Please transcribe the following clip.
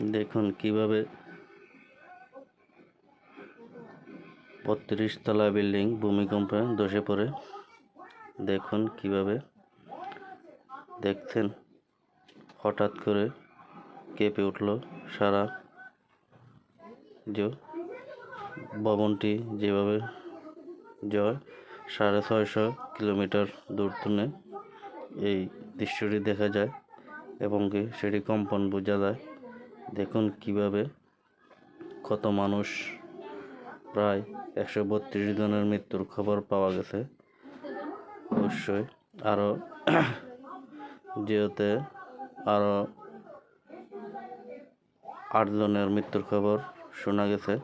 দেখুন কীভাবে বত্রিশ তলা বিল্ডিং ভূমিকম্পে ধসে পড়ে। দেখুন কীভাবে দেখছেন। হঠাৎ করে কেঁপে উঠল সারা যে ভবনটি যেভাবে জয়, সাড়ে ছয়শো কিলোমিটার দূর দূরত্বে এই দৃশ্যটি দেখা যায় এবং কি সেটি কম্পন বোঝা যায়। দেখুন কীভাবে কত মানুষ প্রায় একশো বত্রিশ জনের মৃত্যুর খবর পাওয়া গেছে। অবশ্যই আরও যেহেতু আরও আটজনের মৃত্যুর খবর শোনা গেছে।